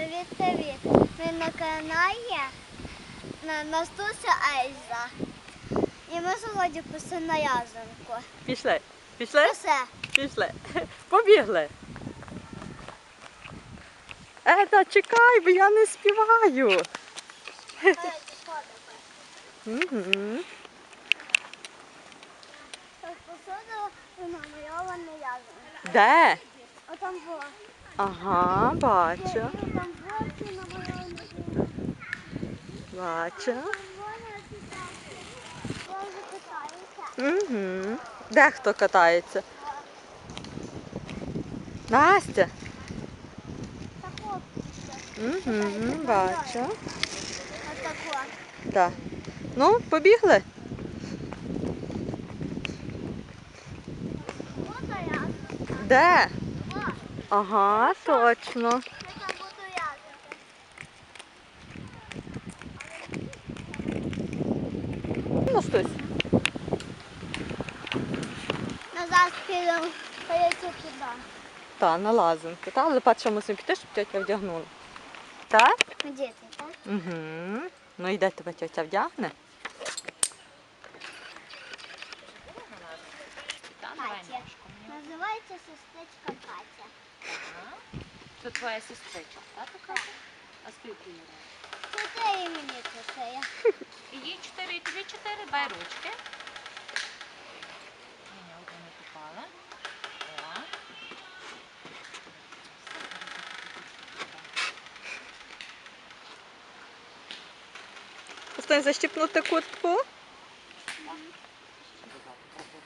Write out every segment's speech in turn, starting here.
Привіт, привіт. Ми на каналі на Настуся Ельза. І ми сьогодні пішли на язанку. Пішли. Пішли? Все. Пішли. Побігли. Еда, чекай, бо я не співаю. Угу. Посуду намальована язанка. Де? Отам було. Ага, бачу. Бачу. Угу. Де хто катається? Настя. Угу, бачу. Так. Ну, побігли. Де? Ага, точно. язанка. Настусь. Назад підемо, поїдемо туди. Та, на лазанки. Та, але перше мусимо піти, щоб тетя вдягнула. Так? Діти, так? Угу. Ну і де тебе тетя вдягне? Катя. Називається сестричка Катя. Це твоя сестричка, так така? А скільки їй років? Чотири мені це я. Їй чотири, і тобі чотири, дай ручки. Ні, одна не попала. О. Остань защіпнути куртку.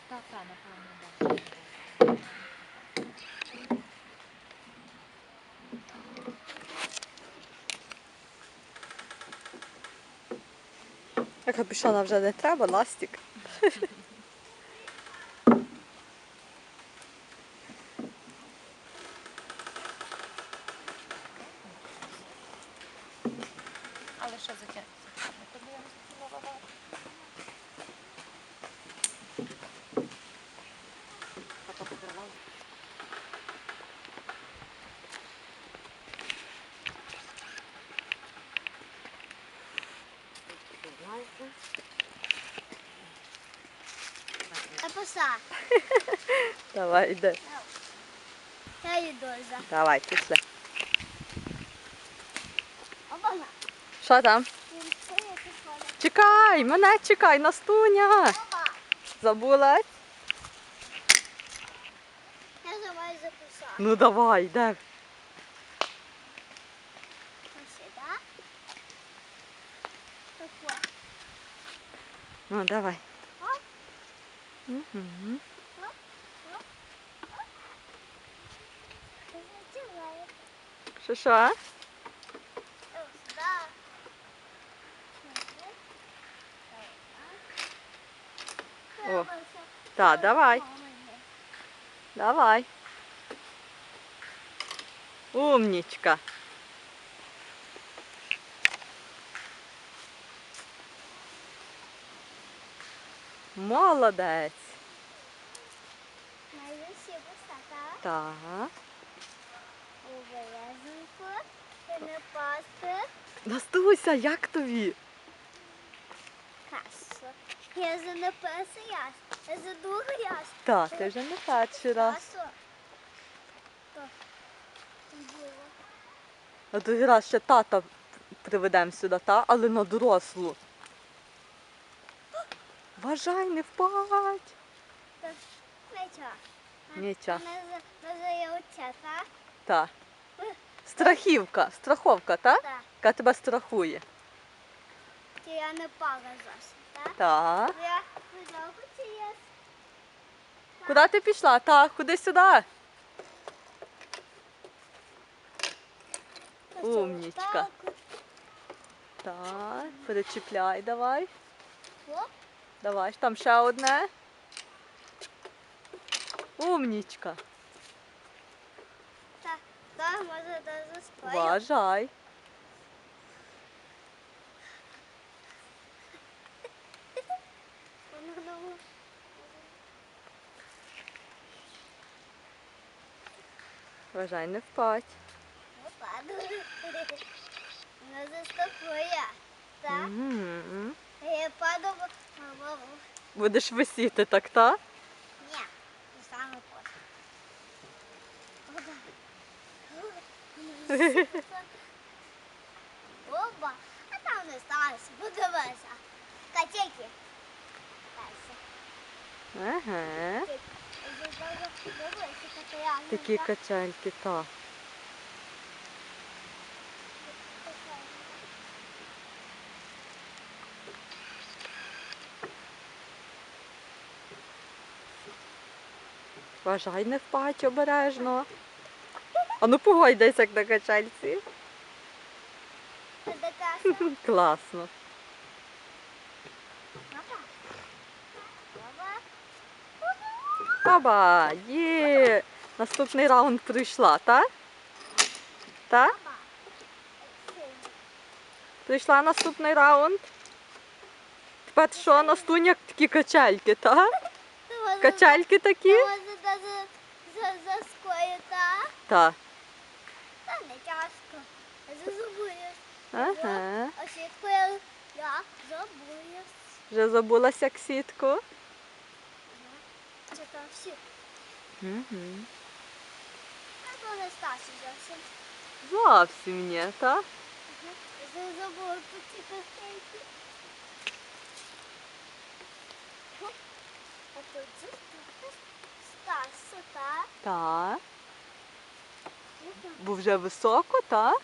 Так, так, напевно, так. А капюшона вже не треба, ластик. Але що за тя- Тобі я не спробувала. Папа покривала. Написа. Давай, йди. Я йду за. Давай, пішли. Обана. Що там? Він це я пішла. Чекай, мене чекай, Настуня. Опа. Забула? Я за мною записала. Ну давай, йде. Ось сюди. Тако. Ну, давай. Оп. Угу. Затягаю. Що що? Ось сюди. О. Так, давай, давай. Умнічка. Молодець. Найвищі висота. Так. Ти не пасти. Настуся, як тобі? Я за не перший раз. Я за другий раз. Так, ти вже не перший раз. Так. Було. На другий раз ще тата приведемо сюди, та? але на дорослу. Вважай, не впадь. Нічого. Нічого. Так? Так. Страхівка, страховка, так? Так. Яка тебе страхує. Чи я не пара зовсім, так? Так. Я є. Куди ти пішла? Так, куди сюди? Умнічка. Так, перечіпляй давай. Оп. Давай, там ще одне. Умнічка. Так, так, може навіть спаю. Вважай. Вважай не впадь. Впаду. Ну, не заспокоя. Так. Mm -hmm. Я падав. Будеш висіти, так, та? Ні, не саме потім. Оба, а там не сталося, подивися. Качеки. Ага. Такі качельки, так. Вважай, не впать обережно. А ну погойдайся як на качельці. Класно. Баба, є. Наступний раунд прийшла, так? Так? Прийшла наступний раунд. Тепер що, Настуня, такі качельки, так? Качельки такі? Може даже заскоїти. Так. Та не тяжко. Зазубуєш. Ага. А сітку я, я забуєш. Вже забулася як сітку. Це там всі. Угу. А то не старші зовсім. Зовсім ні, так? Я забула тут ці картинки. А тут старше, так? Так. Бо вже високо, так?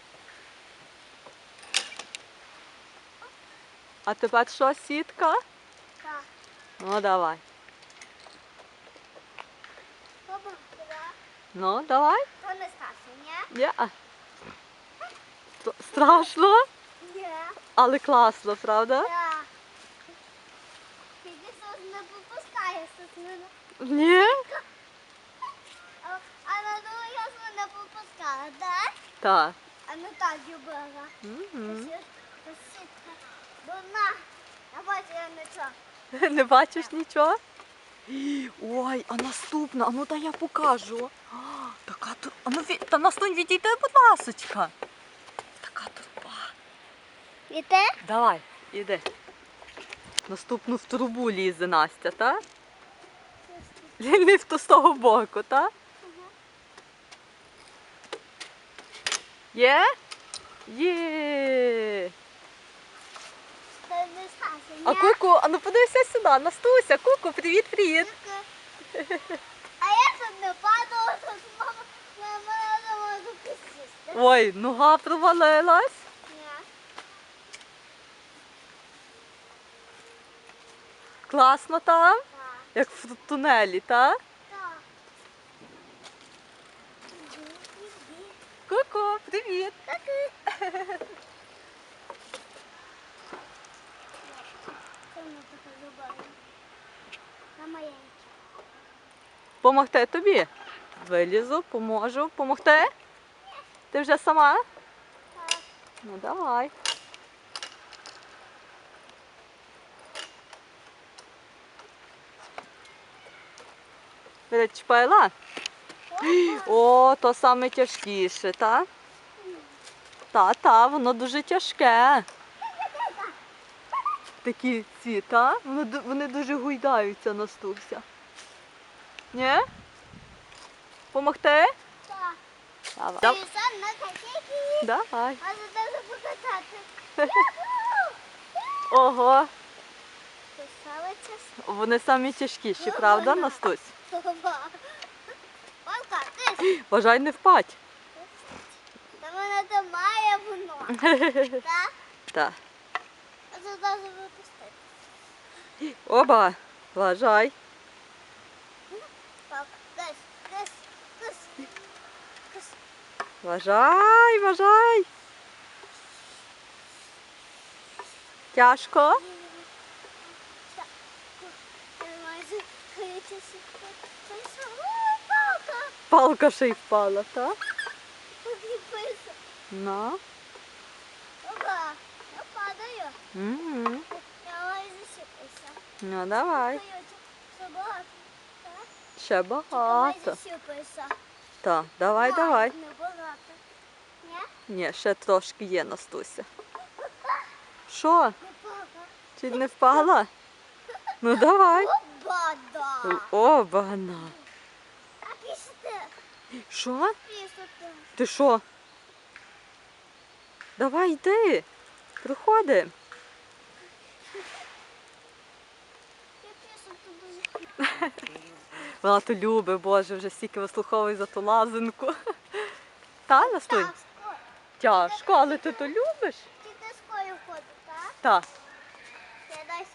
А тепер що, сітка? Так. Ну, давай. Баба. Ну, давай. То не старше, ні? Я. Страшно, Ні. але класно, правда? Так. Тільки щось не попускає, щось не... Ні? Я попускала, так? Так. А не так любила. Сітка. Дурна. Я бачу, я нічого. Не бачиш нічого? Ой, а наступна, а ну дай я покажу. А, така труба. А ну, та настунь відійди, будь ласочка. Така труба. І те? Давай, іди. Наступну в трубу лізе Настя, так? Не в ту з того боку, так? Є? Є. А куку, а ну подивися сюди, Настуся, куку, привіт, привіт. А я тут не падала, тут мама, мама можу посісти. Ой, нога провалилась. Класно там, Так. як в тунелі, так? Так. Іди, іди. Ку-ку, привіт. Помогти тобі? Вилізу, поможу. Помогти? Ти вже сама? Так. Ну давай. Перечпила? О, то саме тяжкіше, так? Та, та, воно дуже тяжке. Такі ці, та? Вони, вони дуже гуйдаються, Настуся. Ні? Помогти? Так. Давай. Ти сам на. Давай. А покатати. Ого, вони самі тяжкіші, правда, Настусь? Бажай не впать. Мене там має воно. Так? Так. А це даже випустити. Оба, вважай. Вважай, вважай. Тяжко? Палка ще й впала, так? Тобі писа. Ну. Опа, я падаю. Угу. Я майже сіпаюся. Ну давай. Це багато. Так? Ще багато. Майже сіпаюся. Так, давай, давай. Не багато. Ні? Ні, ще трошки є, Настуся. Що? Не палка. Чи не впала? Ну давай. Обада. Обана. А після Що? після Ти що? Давай йди. Приходи. Вона то любить, Боже, вже стільки вислуховує за ту лазинку. Та, Настунь? Тяжко, але ти то любиш? Тільки скоро ходить, так? Так, Я дай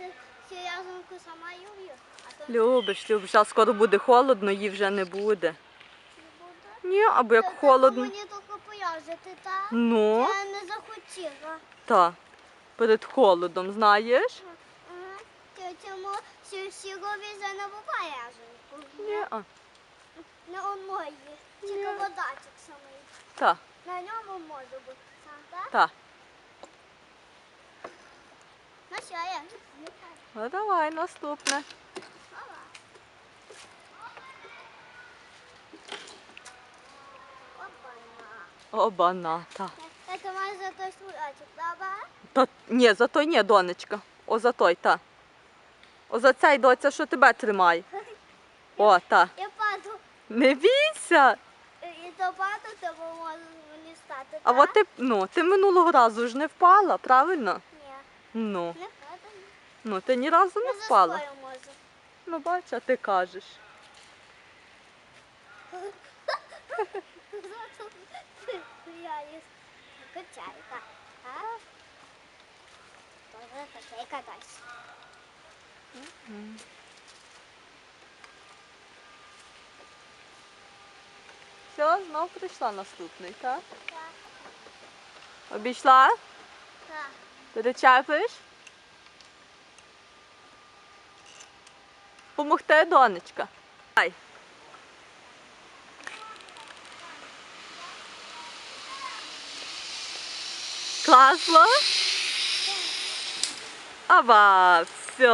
цю язанку сама люблю, любиш, любиш. А скоро буде холодно, її вже не буде. не буде. Ні, або як холодно. Мені тільки пов'язати, так? Ну, Я не захотіла. так. Перед холодом, знаєш? Сі- сірові язанку. Ні. Не он мої. Тільки вода так самий. так, На ньому може бути сам, так? так. Ну що, я? Ну давай, наступне. Опа-на. Обана. Это має за той добре? Та ні, за той ні, донечка. О, за той, та. О, за цей доця, що тебе тримає. О, та. Я паду. Не бійся. І то паду, то може мені стати, А от ти, ну, ти минулого разу ж не впала, правильно? Ні, Ну, не падаю. ну ти ні разу не Я впала. заспою можу. Ну, бач, а ти кажеш. Я їх качаю, так. А? Тоже таке катайся. Все, знов прийшла наступний, так? Так, Обійшла? так. Перечепиш? Помогти, донечка. Ай. Класно? Аба, все.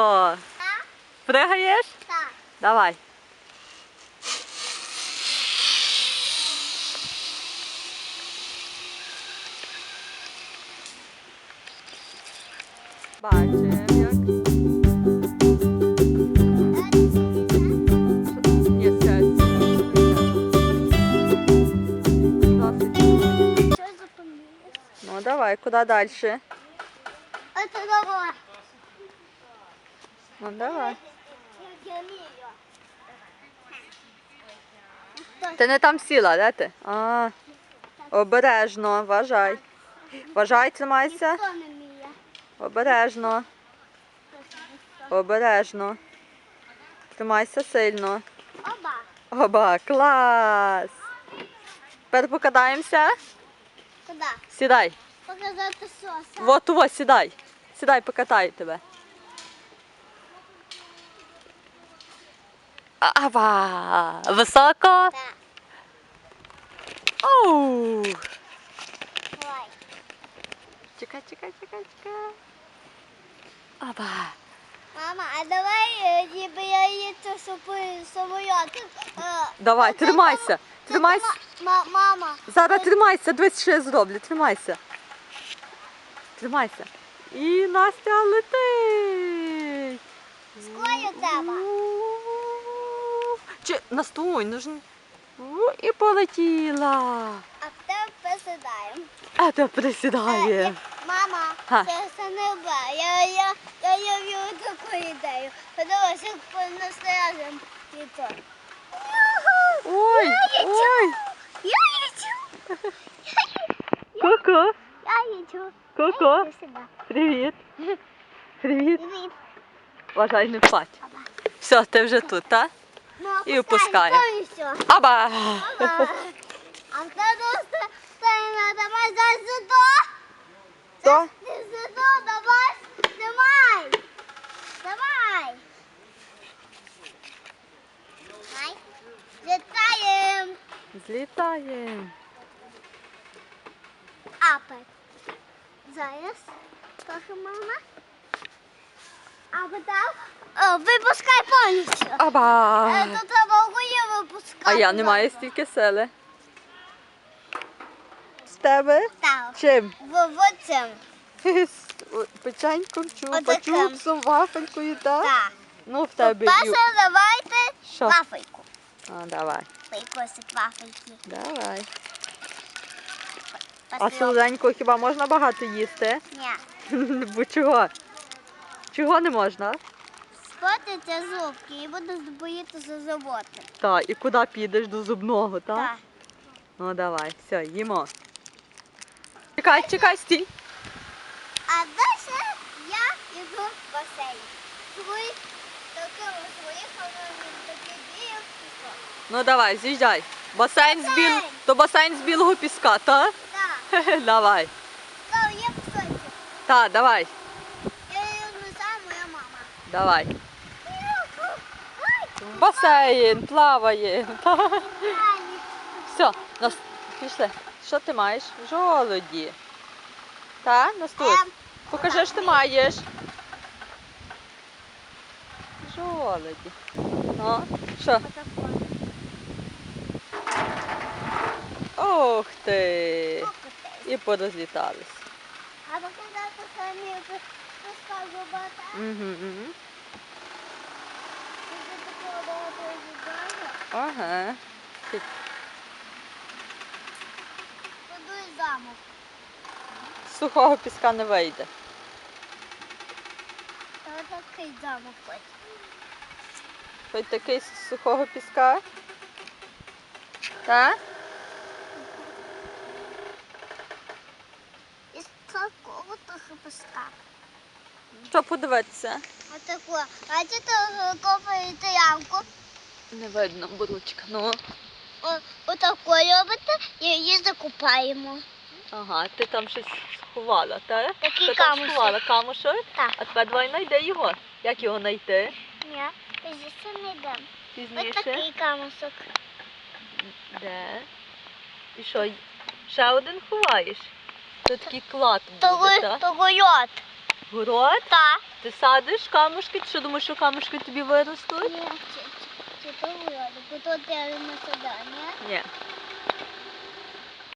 Так, Пригаєш? так. Давай. Бачимо, як Куди далі? Это давай. Ну давай. Ти не там сіла, де ти? А, обережно, вважай. Вважай, тримайся. Обережно, обережно. Тримайся сильно. Оба. Оба, клас. Тепер покатаємося. Куди? Сідай. Показати соса. Вот, вот, сідай. Сідай, покатаю тебе. Ава! Високо. Так, Оу! давай. Чекай, чекай, чекай, чекай. Аба. Мама, а давай, е, ніби я її супи самоліт. е, Давай, це- це тримайся. Тримайся. Мама. Зараз тримайся, дивись, що я зроблю. Тримайся. Тримайся. І Настя летить. Скоро треба. Чи настой, ну ж. І полетіла. А тепер присідаємо. А то Е, присідає. Мама, Га. це все не бе. Я, я, я явлю таку ідею. Подивись, як то. Ой, ой. Я. Ку-ку. Я їду. Ку-ку. Сюди. Привіт. Привіт. Вважай, не впадь. Все, ти вже тут, так? Ну, І повністю. Аба! А в тебе стоїть, давай за сюди. Ти сюди, давай. Давай. Давай. Давай. Літаємо. Злітаємо. Апет. Зараз. Трохи мама. А потім випускай повністю. Е, Аба! То треба огує випускати. А я не маю стільки сили. З тебе? Так. Чим? В, в цим. З печеньком, Отаким. чупа-чупсом, вафелькою, так? Так. Ну, в тебе. Перше давайте Що? вафельку. А, давай. Прикосик вафельки. Давай. А солоденького хіба можна багато їсти? Ні. Бо чого? Чого не можна? Спотиться зубки і буду боїтися зуботи. Так, і куди підеш до зубного, так? Так. Ну давай, все, їмо. Чекай, чекай, стій. А далі я йду в басейн. Свої таке свої холодні такі діяв пісок. Ну давай, з'їжджай. Басейн з біл... То басейн з білого піска, так? Давай. то є пісочок. Так, давай, Я її не моя мама. давай. Ай, В басейн, плаває. Все, нас... пішли. Що ти маєш? Жолоді. Так, Настусь? Ем, Покажи, що ти маєш. Жолоді. Ну, що? Ох ти. І порозлітались. А показати самі піска зубата. Угу, угу. Ага. Подуй замок. Сухого піска не вийде. Та такий замок хоч. Хоч такий з сухого піска. Так? Піска. Що подивитися? Отако. Бачите, копаєте ямку. Не видно, буручка. Ну. О- Отако робите і її закупаємо. Ага, ти там щось сховала, так? Такий Ти там камушок. сховала камушок? Так. А тепер давай знайди його. Як його знайти? Ні, звідси не йдемо. Ось такий камушок. Де? І що? Ще один ховаєш? Це такий клад буде, так? того город. Город? Так. Ти садиш камушки? Ти що думаєш, що камушки тобі виростуть? Ні, чи, то чи бо тут я садання. Ні.